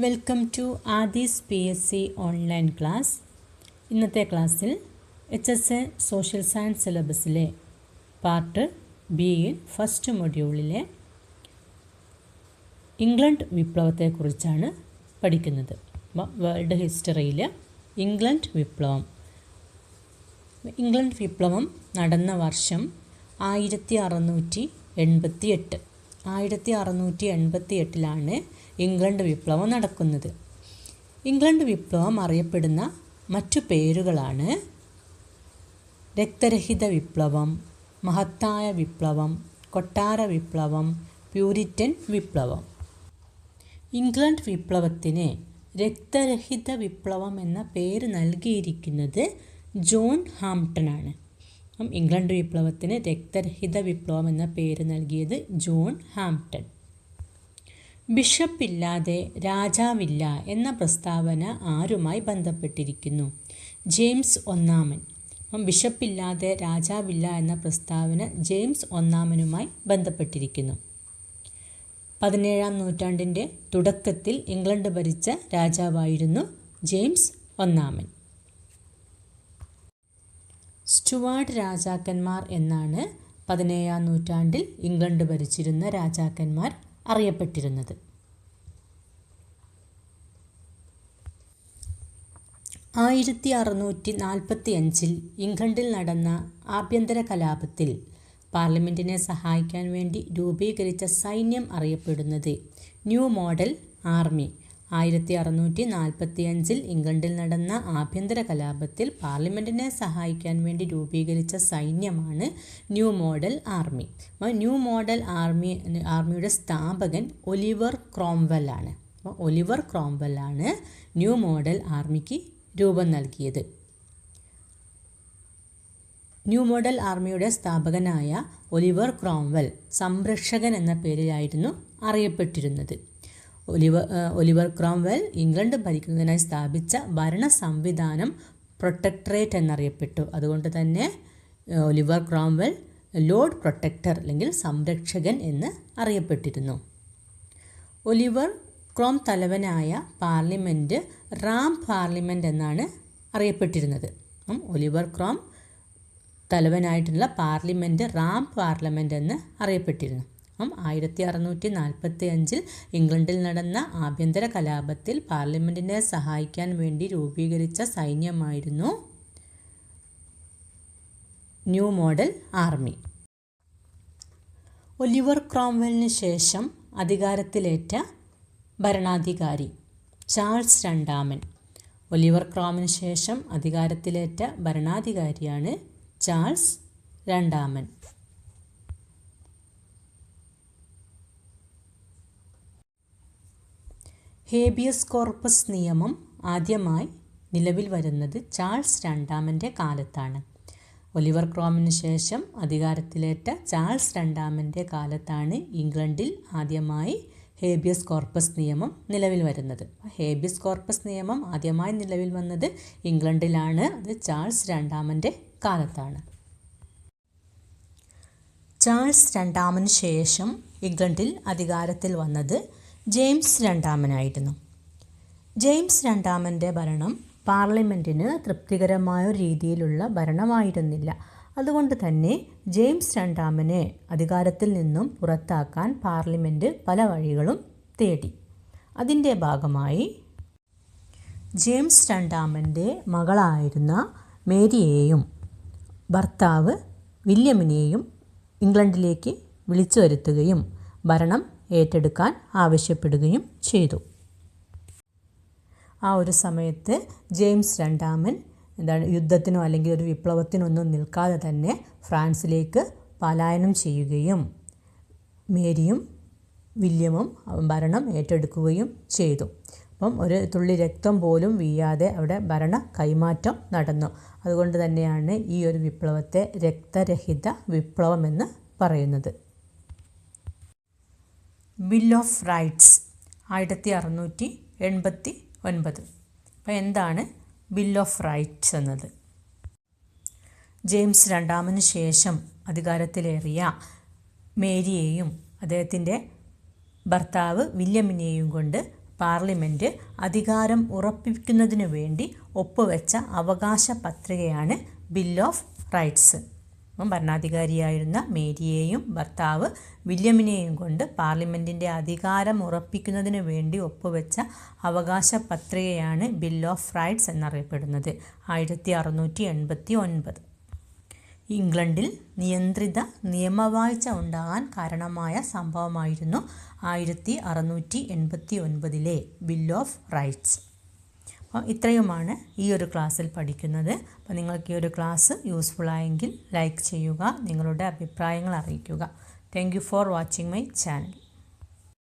Welcome to Aadhi's P S C online class ഇന്നത്തെ ക്ലാസ്സിൽ H S A social science സിലബസിലെ part ബിയിൽ first മൊഡ്യൂളിലെ England വിപ്ലവത്തെക്കുറിച്ചാണ് പഠിക്കുന്നത്. വേൾഡ് ഹിസ്റ്ററിയിൽ ഇംഗ്ലണ്ട് വിപ്ലവം. ഇംഗ്ലണ്ട് വിപ്ലവം നടന്ന വർഷം ആയിരത്തി അറുന്നൂറ്റി എൺപത്തി എട്ട് ആയിരത്തി അറുന്നൂറ്റി എൺപത്തി എട്ടിലാണ് ഇംഗ്ലണ്ട് വിപ്ലവം നടക്കുന്നത്. ഇംഗ്ലണ്ട് വിപ്ലവം അറിയപ്പെടുന്ന മറ്റു പേരുകളാണ് രക്തരഹിത വിപ്ലവം മഹത്തായ വിപ്ലവം കൊട്ടാര വിപ്ലവം പ്യൂരിറ്റൻ വിപ്ലവം. ഇംഗ്ലണ്ട് വിപ്ലവത്തിന് രക്തരഹിത വിപ്ലവം എന്ന പേര് നൽകിയിരിക്കുന്നത് ജോൺ ഹാംപ്ടണാണ് അപ്പം ഇംഗ്ലണ്ട് വിപ്ലവത്തിന് രക്തരഹിത വിപ്ലവം എന്ന പേര് നൽകിയത് ജോൺ ഹാംപ്ടൺ. ബിഷപ്പില്ലാതെ രാജാവില്ല എന്ന പ്രസ്താവന ആരുമായി ബന്ധപ്പെട്ടിരിക്കുന്നു? ജെയിംസ് ഒന്നാമൻ. അപ്പം ബിഷപ്പില്ലാതെ രാജാവില്ല എന്ന പ്രസ്താവന ജെയിംസ് ഒന്നാമനുമായി ബന്ധപ്പെട്ടിരിക്കുന്നു. പതിനേഴാം നൂറ്റാണ്ടിന്റെ തുടക്കത്തിൽ ഇംഗ്ലണ്ട് ഭരിച്ച രാജാവായിരുന്നു ജെയിംസ് ഒന്നാമൻ. സ്റ്റുവാർഡ് രാജാക്കന്മാർ എന്നാണ് പതിനേഴാം നൂറ്റാണ്ടിൽ ഇംഗ്ലണ്ട് ഭരിച്ചിരുന്ന രാജാക്കന്മാർ അറിയപ്പെട്ടിരുന്നത്. ആയിരത്തി അറുന്നൂറ്റി നാൽപ്പത്തി അഞ്ചിൽ ഇംഗ്ലണ്ടിൽ നടന്ന ആഭ്യന്തര കലാപത്തിൽ പാർലമെന്റിനെ സഹായിക്കാൻ വേണ്ടി രൂപീകരിച്ച സൈന്യം അറിയപ്പെടുന്നത് ന്യൂ മോഡൽ ആർമി. ആയിരത്തി അറുന്നൂറ്റി നാൽപ്പത്തി അഞ്ചിൽ ഇംഗ്ലണ്ടിൽ നടന്ന ആഭ്യന്തര കലാപത്തിൽ പാർലമെന്റിനെ സഹായിക്കാൻ വേണ്ടി രൂപീകരിച്ച സൈന്യമാണ് new model army. New model army ആർമിയുടെ സ്ഥാപകൻ ഒലിവർ ക്രോംവെൽ ആണ്. അപ്പോൾ ഒലിവർ ക്രോംവെൽ ആണ് ന്യൂ മോഡൽ ആർമിക്ക് രൂപം നൽകിയത്. ന്യൂ മോഡൽ ആർമിയുടെ സ്ഥാപകനായ ഒലിവർ ക്രോംവെൽ സംരക്ഷകൻ എന്ന പേരിലായിരുന്നു അറിയപ്പെട്ടിരുന്നത്. ഒലിവർ ഒലിവർ ക്രോംവെൽ ഇംഗ്ലണ്ട് ഭരിക്കുന്നതിനായി സ്ഥാപിച്ച ഭരണ സംവിധാനം പ്രൊട്ടക്ടറേറ്റ് എന്നറിയപ്പെട്ടു. അതുകൊണ്ട് തന്നെ ഒലിവർ ക്രോംവെൽ ലോർഡ് പ്രൊട്ടക്ടർ അല്ലെങ്കിൽ സംരക്ഷകൻ എന്ന് അറിയപ്പെട്ടിരുന്നു. ഒലിവർ ക്രോം തലവനായ പാർലമെന്റ് റാം പാർലമെന്റ് എന്നാണ് അറിയപ്പെട്ടിരുന്നത്. ഒലിവർ ക്രോം തലവനായിട്ടുള്ള പാർലമെന്റ് റാം പാർലമെന്റ് എന്ന് അറിയപ്പെട്ടിരുന്നു. അപ്പം ആയിരത്തി അറുന്നൂറ്റി നാൽപ്പത്തി അഞ്ചിൽ ഇംഗ്ലണ്ടിൽ നടന്ന ആഭ്യന്തര കലാപത്തിൽ പാർലമെന്റിനെ സഹായിക്കാൻ വേണ്ടി രൂപീകരിച്ച സൈന്യമായിരുന്നു ന്യൂ മോഡൽ ആർമി. ഒലിവർ ക്രോംവെലിന് ശേഷം അധികാരത്തിലേറ്റ ഭരണാധികാരി ചാൾസ് രണ്ടാമൻ. ഒലിവർ ക്രോമിന് ശേഷം അധികാരത്തിലേറ്റ ഭരണാധികാരിയാണ് ചാൾസ് രണ്ടാമൻ. ഹേബിയസ് കോർപ്പസ് നിയമം ആദ്യമായി നിലവിൽ വരുന്നത് ചാൾസ് രണ്ടാമന്റെ കാലത്താണ്. ഒലിവർ ക്രോമിന് ശേഷം അധികാരത്തിലേറ്റ ചാൾസ് രണ്ടാമന്റെ കാലത്താണ് ഇംഗ്ലണ്ടിൽ ആദ്യമായി ഹേബിയസ് കോർപ്പസ് നിയമം നിലവിൽ വരുന്നത്. ഹേബിയസ് കോർപ്പസ് നിയമം ആദ്യമായി നിലവിൽ വന്നത് ഇംഗ്ലണ്ടിലാണ്. അത് ചാൾസ് രണ്ടാമന്റെ കാലത്താണ്. ചാൾസ് രണ്ടാമന് ശേഷം ഇംഗ്ലണ്ടിൽ അധികാരത്തിൽ വന്നത് ജെയിംസ് രണ്ടാമനായിരുന്നു. ജെയിംസ് രണ്ടാമന്റെ ഭരണം പാർലമെന്റിന് തൃപ്തികരമായ രീതിയിലുള്ള ഭരണമായിരുന്നില്ല. അതുകൊണ്ട് തന്നെ ജെയിംസ് രണ്ടാമനെ അധികാരത്തിൽ നിന്നും പുറത്താക്കാൻ പാർലമെന്റ് പല വഴികളും തേടി. അതിന്റെ ഭാഗമായി ജെയിംസ് രണ്ടാമന്റെ മകളായിരുന്ന മേരിയെയും ഭർത്താവ് വില്യമിനെയും ഇംഗ്ലണ്ടിലേക്ക് വിളിച്ചു വരുത്തുകയും ഭരണം ഏറ്റെടുക്കാൻ ആവശ്യപ്പെടുകയും ചെയ്തു. ആ ഒരു സമയത്ത് ജെയിംസ് രണ്ടാമൻ എന്താണ് യുദ്ധത്തിനോ അല്ലെങ്കിൽ ഒരു വിപ്ലവത്തിനൊന്നും നിൽക്കാതെ തന്നെ ഫ്രാൻസിലേക്ക് പലായനം ചെയ്യുകയും മേരിയും വില്യമും ഭരണം ഏറ്റെടുക്കുകയും ചെയ്തു. അപ്പം ഒരു തുള്ളി രക്തം പോലും വീയാതെ അവിടെ ഭരണ കൈമാറ്റം നടന്നു. അതുകൊണ്ട് തന്നെയാണ് ഈ ഒരു വിപ്ലവത്തെ രക്തരഹിത വിപ്ലവം എന്ന് പറയുന്നത്. ബിൽ ഓഫ് റൈറ്റ്സ് ആയിരത്തി അറുന്നൂറ്റി എൺപത്തി ഒൻപത് അപ്പോൾ എന്താണ് ബിൽ ഓഫ് റൈറ്റ്സ് എന്നത്? ജെയിംസ് രണ്ടാമന് ശേഷം അധികാരത്തിലേറിയ മേരിയെയും അദ്ദേഹത്തിന്റെ ഭർത്താവ് വില്യമിനെയും കൊണ്ട് പാർലമെന്റ് അധികാരം ഉറപ്പിക്കുന്നതിനു വേണ്ടി ഒപ്പുവെച്ച അവകാശ പത്രികയാണ് ബിൽ ഓഫ് റൈറ്റ്സ് ഭരണാധികാരിയായിരുന്ന മേരിയെയും ഭർത്താവ് വില്യമിനെയും കൊണ്ട് പാർലമെന്റിന്റെ അധികാരം ഉറപ്പിക്കുന്നതിന് വേണ്ടി ഒപ്പുവെച്ച അവകാശ പത്രികയാണ് ബിൽ ഓഫ് റൈറ്റ്സ് എന്നറിയപ്പെടുന്നത്. ആയിരത്തി അറുന്നൂറ്റി എൺപത്തി ഒൻപത് ഇംഗ്ലണ്ടിൽ നിയന്ത്രിത നിയമവാഴ്ച ഉണ്ടാകാൻ കാരണമായ സംഭവമായിരുന്നു ആയിരത്തി അറുന്നൂറ്റി എൺപത്തി ഒൻപതിലെ ബിൽ ഓഫ് റൈറ്റ്സ് അപ്പോൾ ഇത്രയുമാണ് ഈ ഒരു ക്ലാസ്സിൽ പഠിക്കുന്നത്. അപ്പോൾ നിങ്ങൾക്ക് ഈ ഒരു ക്ലാസ് യൂസ്ഫുൾ ആയെങ്കിൽ ലൈക്ക് ചെയ്യുക നിങ്ങളുടെ അഭിപ്രായങ്ങൾ അറിയിക്കുക. Thank for watching my channel